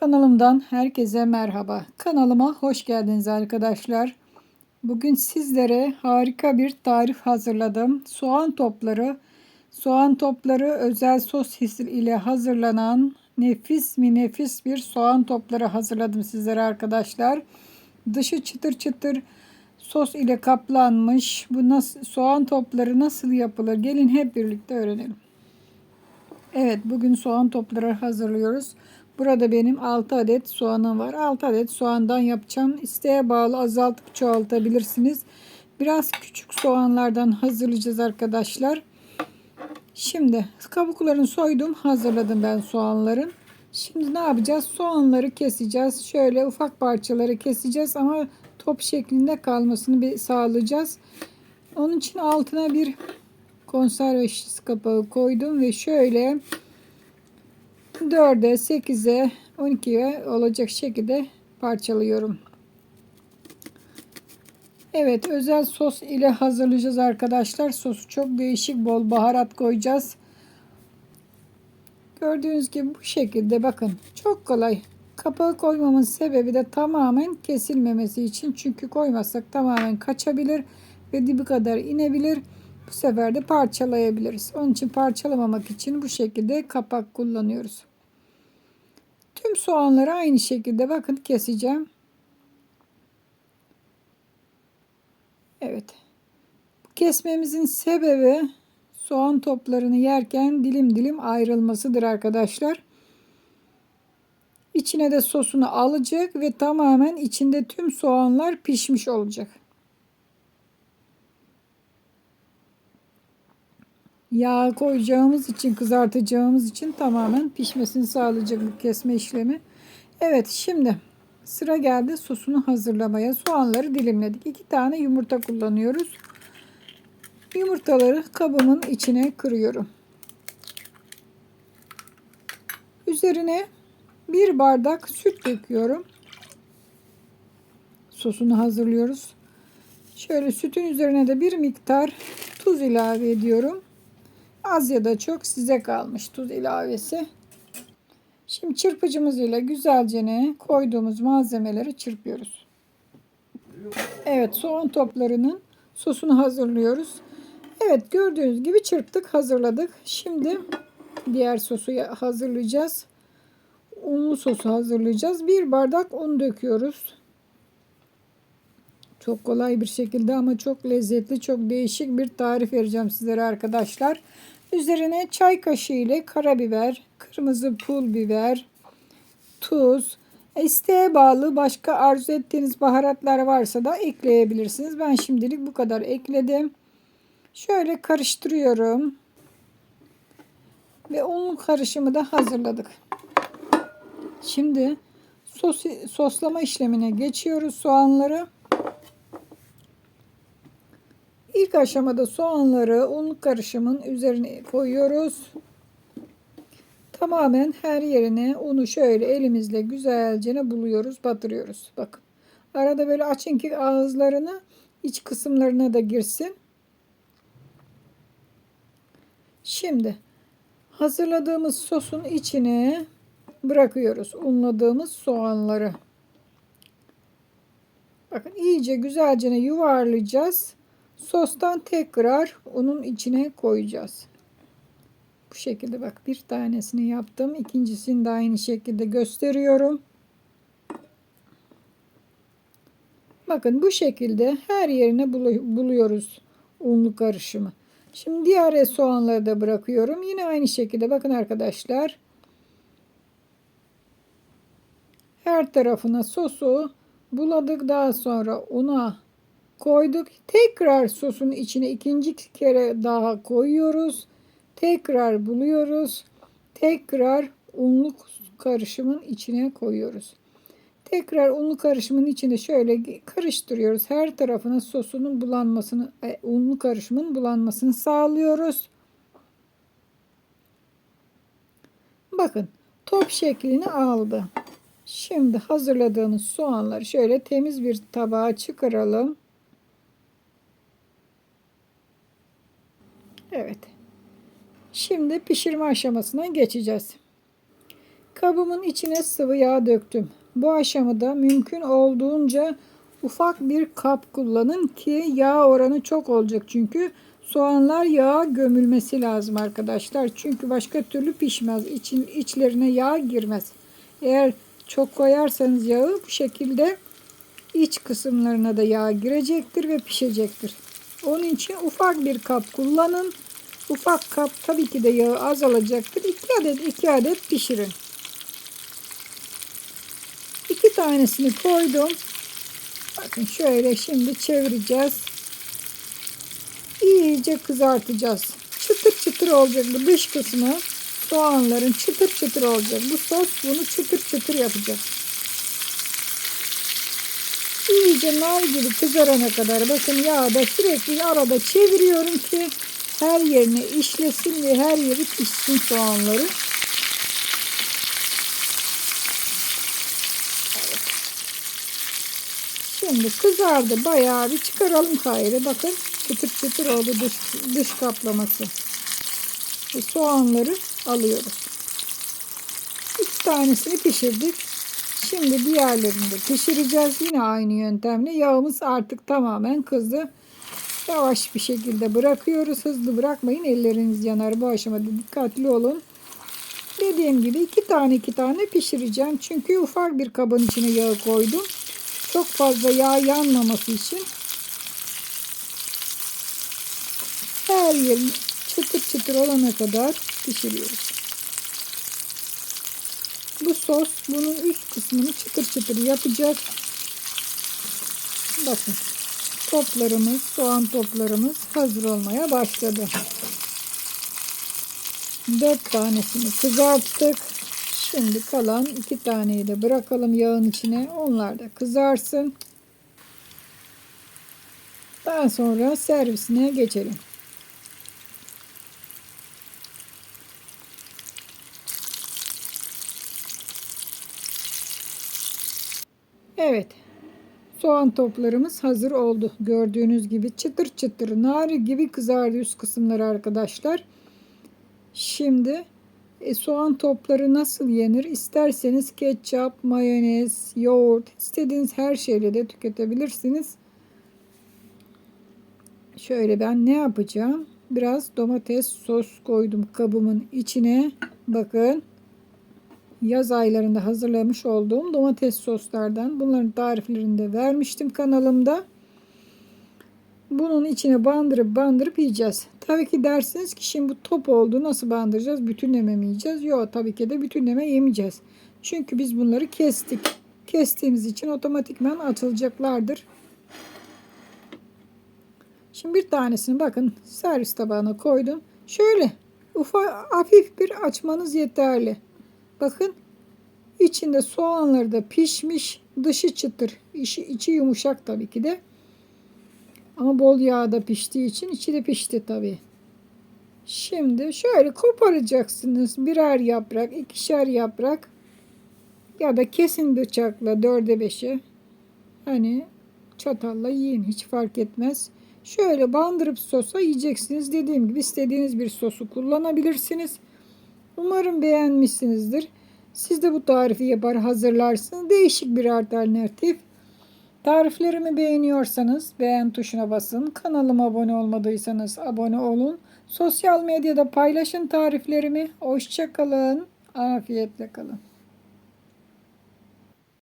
Kanalımdan herkese merhaba. Kanalıma hoş geldiniz arkadaşlar. Bugün sizlere harika bir tarif hazırladım. Soğan topları, soğan topları özel sos ile hazırlanan nefis mi nefis bir soğan topları hazırladım sizlere arkadaşlar. Dışı çıtır çıtır sos ile kaplanmış. Bu nasıl, soğan topları nasıl yapılır? Gelin hep birlikte öğrenelim. Evet bugün soğan topları hazırlıyoruz. Burada benim 6 adet soğanım var. 6 adet soğandan yapacağım. İsteğe bağlı azaltıp çoğaltabilirsiniz. Biraz küçük soğanlardan hazırlayacağız arkadaşlar. Şimdi kabuklarını soydum. Hazırladım ben soğanların. Şimdi ne yapacağız? Soğanları keseceğiz. Şöyle ufak parçaları keseceğiz ama top şeklinde kalmasını bir sağlayacağız. Onun için altına bir konserve şişesi kapağı koydum ve şöyle 4'e, 8'e, 12'ye olacak şekilde parçalıyorum. Evet özel sos ile hazırlayacağız arkadaşlar. Sosu çok değişik bol baharat koyacağız. Gördüğünüz gibi bu şekilde bakın çok kolay. Kapağı koymamın sebebi de tamamen kesilmemesi için. Çünkü koymazsak tamamen kaçabilir ve dibi kadar inebilir. Bu sefer de parçalayabiliriz. Onun için parçalamamak için bu şekilde kapak kullanıyoruz. Tüm soğanları aynı şekilde bakın keseceğim. Evet. Kesmemizin sebebi soğan toplarını yerken dilim dilim ayrılmasıdır arkadaşlar. İçine de sosunu alacak ve tamamen içinde tüm soğanlar pişmiş olacak. Yağ koyacağımız için, kızartacağımız için tamamen pişmesini sağlayacak bu kesme işlemi. Evet şimdi sıra geldi sosunu hazırlamaya. Soğanları dilimledik. İki tane yumurta kullanıyoruz. Yumurtaları kabımın içine kırıyorum. Üzerine bir bardak süt döküyorum. Sosunu hazırlıyoruz. Şöyle sütün üzerine de bir miktar tuz ilave ediyorum. Az ya da çok size kalmış tuz ilavesi. Şimdi çırpıcımız ile güzelce ne koyduğumuz malzemeleri çırpıyoruz. Evet soğan toplarının sosunu hazırlıyoruz. Evet gördüğünüz gibi çırptık hazırladık. Şimdi diğer sosu hazırlayacağız. Unlu sosu hazırlayacağız. Bir bardak un döküyoruz. Çok kolay bir şekilde ama çok lezzetli, çok değişik bir tarif vereceğim sizlere arkadaşlar. Üzerine çay kaşığı ile karabiber, kırmızı pul biber, tuz, isteğe bağlı başka arzu ettiğiniz baharatlar varsa da ekleyebilirsiniz. Ben şimdilik bu kadar ekledim. Şöyle karıştırıyorum. Ve unlu karışımı da hazırladık. Şimdi sos, soslama işlemine geçiyoruz soğanları. İlk aşamada soğanları un karışımın üzerine koyuyoruz. Tamamen her yerine unu şöyle elimizle güzelce buluyoruz, batırıyoruz. Bakın. Arada böyle açın ki ağızlarını iç kısımlarına da girsin. Şimdi hazırladığımız sosun içine bırakıyoruz unladığımız soğanları. Bakın iyice güzelce yuvarlayacağız. Sostan tekrar unun içine koyacağız. Bu şekilde bak bir tanesini yaptım. İkincisini de aynı şekilde gösteriyorum. Bakın bu şekilde her yerine buluyoruz unlu karışımı. Şimdi diğer soğanları da bırakıyorum. Yine aynı şekilde bakın arkadaşlar. Her tarafına sosu buladık. Daha sonra una koyduk. Tekrar sosun içine ikinci kere daha koyuyoruz. Tekrar buluyoruz. Tekrar unlu karışımın içine koyuyoruz. Tekrar unlu karışımın içine şöyle karıştırıyoruz. Her tarafına sosunun bulanmasını, e, unlu karışımın bulanmasını sağlıyoruz. Bakın top şeklini aldı. Şimdi hazırladığımız soğanları şöyle temiz bir tabağa çıkaralım. Evet. Şimdi pişirme aşamasına geçeceğiz. Kabımın içine sıvı yağ döktüm. Bu aşamada mümkün olduğunca ufak bir kap kullanın ki yağ oranı çok olacak çünkü soğanlar yağa gömülmesi lazım arkadaşlar. Çünkü başka türlü pişmez. İçin, içlerine yağ girmez. Eğer çok koyarsanız yağı bu şekilde iç kısımlarına da yağ girecektir ve pişecektir. Onun için ufak bir kap kullanın. Ufak kap tabii ki de yağı azalacaktır. 2 adet 2 adet pişirin. İki tanesini koydum. Bakın şöyle şimdi çevireceğiz. İyice kızartacağız. Çıtır çıtır olacak bu dış kısmı. Soğanların çıtır çıtır olacak. Bu sos bunu çıtır çıtır yapacak. İyice nar gibi kızarana kadar bakın yağda sürekli arada çeviriyorum ki her yerine işlesin ve her yeri pişsin soğanları. Şimdi kızardı bayağı bir çıkaralım gayrı. Bakın çıtır çıtır oldu dış, dış kaplaması. Bu soğanları alıyoruz. İki tanesini pişirdik. Şimdi diğerlerini de pişireceğiz. Yine aynı yöntemle. Yağımız artık tamamen kızdı. Yavaş bir şekilde bırakıyoruz. Hızlı bırakmayın. Elleriniz yanar. Bu aşamada dikkatli olun. Dediğim gibi iki tane iki tane pişireceğim. Çünkü ufak bir kabın içine yağı koydum. Çok fazla yağ yanmaması için her yerin çıtır çıtır olana kadar pişiriyoruz. Sos bunun üst kısmını çıtır çıtır yapacak. Bakın toplarımız, soğan toplarımız hazır olmaya başladı. Dört tanesini kızarttık. Şimdi kalan iki taneyi de bırakalım yağın içine. Onlar da kızarsın. Daha sonra servisine geçelim. Evet. Soğan toplarımız hazır oldu. Gördüğünüz gibi çıtır çıtır nari gibi kızardı üst kısımları arkadaşlar. Şimdi e, soğan topları nasıl yenir? İsterseniz ketçap, mayonez, yoğurt, istediğiniz her şeyle de tüketebilirsiniz. Şöyle ben ne yapacağım? Biraz domates sos koydum kabımın içine. Bakın. Yaz aylarında hazırlamış olduğum domates soslardan. Bunların tariflerini de vermiştim kanalımda. Bunun içine bandırıp bandırıp yiyeceğiz. Tabii ki dersiniz ki şimdi bu top oldu nasıl bandıracağız? Bütünleme mi yiyeceğiz? Yok tabii ki de bütünleme yemeyeceğiz. Çünkü biz bunları kestik. Kestiğimiz için otomatikman atılacaklardır. Şimdi bir tanesini bakın servis tabağına koydum. Şöyle ufak hafif bir açmanız yeterli. Bakın içinde soğanları da pişmiş. Dışı çıtır. içi, içi yumuşak tabii ki de. Ama bol yağda piştiği için içi de pişti tabii. Şimdi şöyle koparacaksınız. Birer yaprak, ikişer yaprak ya da kesin bıçakla dörde beşe hani çatalla yiyin hiç fark etmez. Şöyle bandırıp sosa yiyeceksiniz. Dediğim gibi istediğiniz bir sosu kullanabilirsiniz. Umarım beğenmişsinizdir. Siz de bu tarifi yapar hazırlarsınız. Değişik bir alternatif. Tariflerimi beğeniyorsanız beğen tuşuna basın. Kanalıma abone olmadıysanız abone olun. Sosyal medyada paylaşın tariflerimi. Hoşçakalın. Afiyetle kalın.